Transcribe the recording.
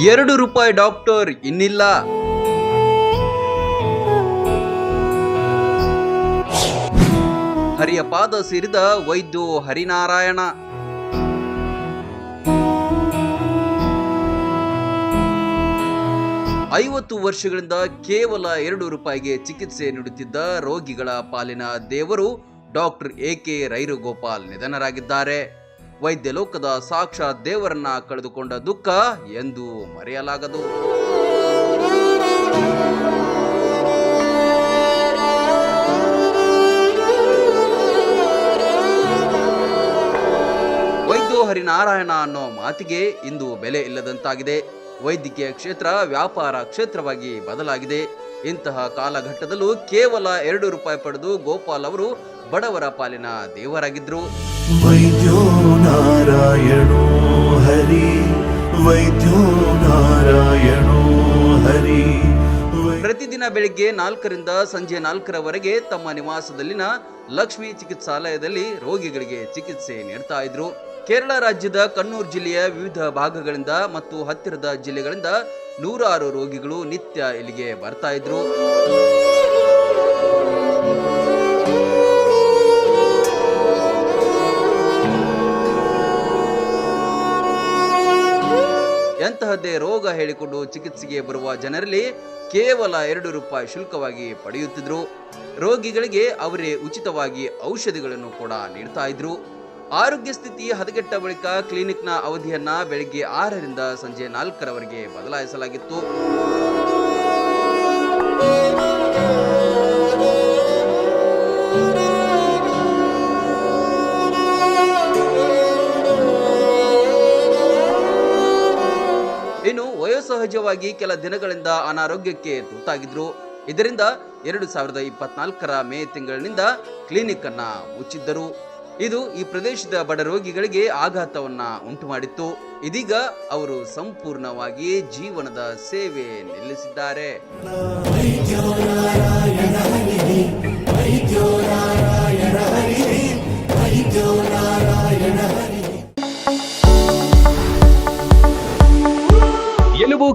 ಎರಡು ರೂಪಾಯಿ ಡಾಕ್ಟರ್ ಇನ್ನಿಲ್ಲ. ಹರಿಯ ಪಾದ ಸೇರಿದ ವೈದ್ಯ ಹರಿನಾರಾಯಣ. ಐವತ್ತು ವರ್ಷಗಳಿಂದ ಕೇವಲ ಎರಡು ರೂಪಾಯಿಗೆ ಚಿಕಿತ್ಸೆ ನೀಡುತ್ತಿದ್ದ ರೋಗಿಗಳ ಪಾಲಿನ ದೇವರು ಡಾಕ್ಟರ್ ಎ ಕೆ ರೈರುಗೋಪಾಲ್ ನಿಧನರಾಗಿದ್ದಾರೆ. ವೈದ್ಯಲೋಕದ ಸಾಕ್ಷಾತ್ ದೇವರನ್ನ ಕಳೆದುಕೊಂಡ ದುಃಖ ಎಂದು ಮರೆಯಲಾಗದು. ವೈದ್ಯೋ ಹರಿನಾರಾಯಣ ಅನ್ನೋ ಮಾತಿಗೆ ಇಂದು ಬೆಲೆ ಇಲ್ಲದಂತಾಗಿದೆ. ವೈದ್ಯಕೀಯ ಕ್ಷೇತ್ರ ವ್ಯಾಪಾರ ಕ್ಷೇತ್ರವಾಗಿ ಬದಲಾಗಿದೆ. ಇಂತಹ ಕಾಲಘಟ್ಟದಲ್ಲೂ ಕೇವಲ ಎರಡು ರೂಪಾಯಿ ಪಡೆದು ಗೋಪಾಲ್ ಅವರು ಬಡವರ ಪಾಲಿನ ದೇವರಾಗಿದ್ದರು नारायणो हरि वैद्यो नारायणो हरि वै- ಪ್ರತಿದಿನ ಬೆಳಿಗ್ಗೆ ನಾಲ್ಕರಿಂದ ಸಂಜೆ ನಾಲ್ಕರವರೆಗೆ ತಮ್ಮ ನಿವಾಸದಲ್ಲಿನ ಲಕ್ಷ್ಮಿ ಚಿಕಿತ್ಸಾಲಯದಲ್ಲಿ ರೋಗಿಗಳಿಗೆ ಚಿಕಿತ್ಸೆ ನೀಡ್ತಾ ಇದ್ರು ಕೇರಳ ರಾಜ್ಯದ ಕಣ್ಣೂರು ಜಿಲ್ಲೆಯ ವಿವಿಧ ಭಾಗಗಳಿಂದ ಮತ್ತು ಹತ್ತಿರದ ಜಿಲ್ಲೆಗಳಿಂದ ನೂರಾರು ರೋಗಿಗಳು ನಿತ್ಯ ಇಲ್ಲಿಗೆ ಬರ್ತಾ ಇದ್ರು ಎಂತಹದ್ದೇ ರೋಗ ಹೇಳಿಕೊಂಡು ಚಿಕಿತ್ಸೆಗೆ ಬರುವ ಜನರಲ್ಲಿ ಕೇವಲ ಎರಡು ರೂಪಾಯಿ ಶುಲ್ಕವಾಗಿ ಪಡೆಯುತ್ತಿದ್ರು. ರೋಗಿಗಳಿಗೆ ಅವರೇ ಉಚಿತವಾಗಿ ಔಷಧಿಗಳನ್ನು ಕೂಡ ನೀಡ್ತಾ ಇದ್ರು. ಆರೋಗ್ಯ ಸ್ಥಿತಿ ಹದಗೆಟ್ಟ ಬಳಿಕ ಕ್ಲಿನಿಕ್ನ ಅವಧಿಯನ್ನ ಬೆಳಿಗ್ಗೆ ಆರರಿಂದ ಸಂಜೆ ನಾಲ್ಕರವರೆಗೆ ಬದಲಾಯಿಸಲಾಗಿತ್ತು. ವಯೋಸಹಜವಾಗಿ ಕೆಲ ದಿನಗಳಿಂದ ಅನಾರೋಗ್ಯಕ್ಕೆ ತುತ್ತಾಗಿದ್ರು. ಇದರಿಂದ ಎರಡು ಸಾವಿರದ ಇಪ್ಪತ್ನಾಲ್ಕರ ಮೇ ತಿಂಗಳಿನಿಂದ ಕ್ಲಿನಿಕ್ ಅನ್ನ ಮುಚ್ಚಿದ್ದರು. ಇದು ಈ ಪ್ರದೇಶದ ಬಡ ರೋಗಿಗಳಿಗೆ ಆಘಾತವನ್ನ ಉಂಟು ಮಾಡಿತ್ತು ಇದೀಗ ಅವರು ಸಂಪೂರ್ಣವಾಗಿ ಜೀವನದ ಸೇವೆ ನಿಲ್ಲಿಸಿದ್ದಾರೆ.